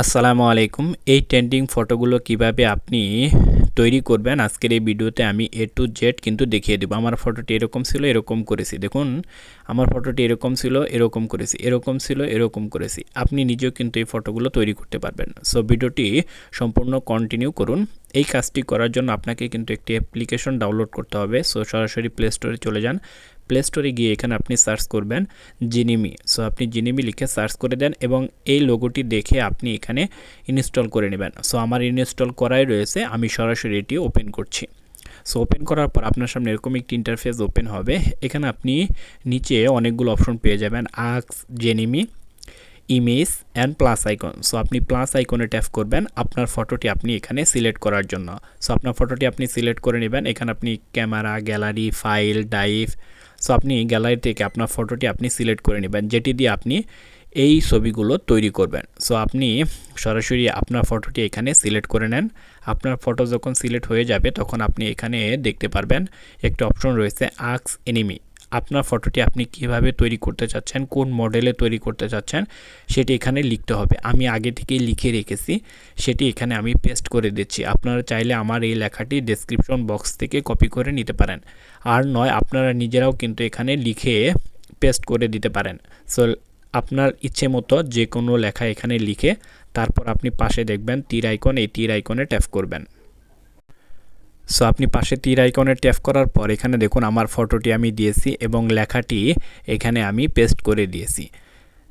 আসসালামু আলাইকুম। এই ট্রেন্ডিং ফটোগুলো কীভাবে আপনি তৈরি করবেন, আজকের এই ভিডিওতে আমি এ টু জেড কিন্তু দেখিয়ে দেবো। আমার ফটোটি এরকম ছিল, এরকম করেছি। দেখুন, আমার ফটোটি এরকম ছিল, এরকম করেছি, এরকম ছিল, এরকম করেছি। আপনি নিজেও কিন্তু এই ফটোগুলো তৈরি করতে পারবেন। সো ভিডিওটি সম্পূর্ণ কন্টিনিউ করুন। এই কাজটি করার জন্য আপনাকে কিন্তু একটি অ্যাপ্লিকেশন ডাউনলোড করতে হবে। সো সরাসরি প্লে স্টোরে চলে যান। প্লে স্টোরে গিয়ে এখানে আপনি সার্চ করবেন জিনিমি সো আপনি জিনিমি লিখে সার্চ করে দেন এবং এই লোগোটি দেখে আপনি এখানে ইনস্টল করে নেবেন। সো আমার ইনস্টল করাই রয়েছে। আমি সরাসরি এটি ওপেন করছি। সো ওপেন করার পর আপনার সামনে এরকম একটি ইন্টারফেস ওপেন হবে। এখানে আপনি নিচে অনেকগুলো অপশন পেয়ে যাবেন। আক্স Gemini image and plus icon so আপনি প্লাস আইকনে ট্যাপ করবেন। আপনার ফটোটি আপনি এখানে সিলেক্ট করার জন্য। সো আপনার ফটোটি আপনি সিলেক্ট করে নেবেন। এখানে আপনি camera gallery file drive so আপনি গ্যালারি থেকে আপনার ফটোটি আপনি সিলেক্ট করে নেবেন, যেটি দিয়ে আপনি এই ছবিগুলো তৈরি করবেন। সো আপনি সরাসরি আপনার ফটোটি এখানে সিলেক্ট করে নেন। আপনার ফটো যখন সিলেক্ট হয়ে যাবে, তখন আপনি এখানে দেখতে পারবেন, একটা অপশন রয়েছে আক্স এনিমি আপনার ফটোটি আপনি কীভাবে তৈরি করতে চাচ্ছেন, কোন মডেলে তৈরি করতে চাচ্ছেন, সেটি এখানে লিখতে হবে। আমি আগে থেকেই লিখে রেখেছি, সেটি এখানে আমি পেস্ট করে দিচ্ছি। আপনারা চাইলে আমার এই লেখাটি ডেসক্রিপশন বক্স থেকে কপি করে নিতে পারেন। আর নয়, আপনারা নিজেরাও কিন্তু এখানে লিখে পেস্ট করে দিতে পারেন। সো আপনার ইচ্ছে মতো যে কোনো লেখা এখানে লিখে, তারপর আপনি পাশে দেখবেন তীর আইকন এই তীর আইকনে ট্যাপ করবেন। সো আপনি পাশে তীর আইকনে ট্যাপ করার পর এখানে দেখুন আমার ফটোটি আমি দিয়েছি এবং লেখাটি এখানে আমি পেস্ট করে দিয়েছি।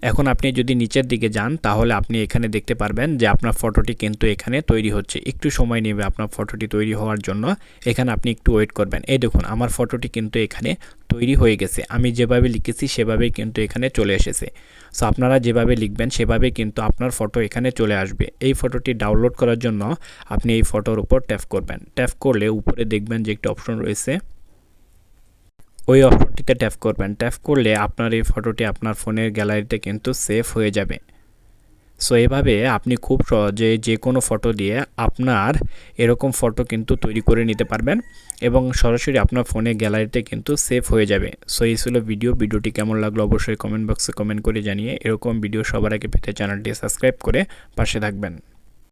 এখন আপনি যদি নিচের দিকে যান, তাহলে আপনি এখানে দেখতে পারবেন যে আপনার ফটোটি কিন্তু এখানে তৈরি হচ্ছে। একটু সময় নেবে আপনার ফটোটি তৈরি হওয়ার জন্য। এখানে আপনি একটু ওয়েট করবেন। এই দেখুন, আমার ফটোটি কিন্তু এখানে তৈরি হয়ে গেছে। আমি যেভাবে লিখেছি, সেভাবেই কিন্তু এখানে চলে এসেছে। সো আপনারা যেভাবে লিখবেন সেভাবে কিন্তু আপনার ফটো এখানে চলে আসবে। এই ফটোটি ডাউনলোড করার জন্য আপনি এই ফটোর উপর ট্যাপ করবেন। ট্যাপ করলে উপরে দেখবেন যে একটি অপশন রয়েছে। ওই অপশনটিতে ট্যাপ করবেন। ট্যাপ করলে আপনার এই ফটোটি আপনার ফোনের গ্যালারিতে কিন্তু সেভ হয়ে যাবে। সো এভাবে আপনি খুব সহজে যে কোনো ফটো দিয়ে আপনার এরকম ফটো কিন্তু তৈরি করে নিতে পারবেন এবং সরাসরি আপনার ফোনে গ্যালারিতে কিন্তু সেভ হয়ে যাবে। সো এই ছিল ভিডিও ভিডিওটি কেমন লাগল অবশ্যই কমেন্ট বক্সে কমেন্ট করে জানিয়ে এরকম ভিডিও সবার আগে পেতে চ্যানেলটি সাবস্ক্রাইব করে পাশে থাকবেন।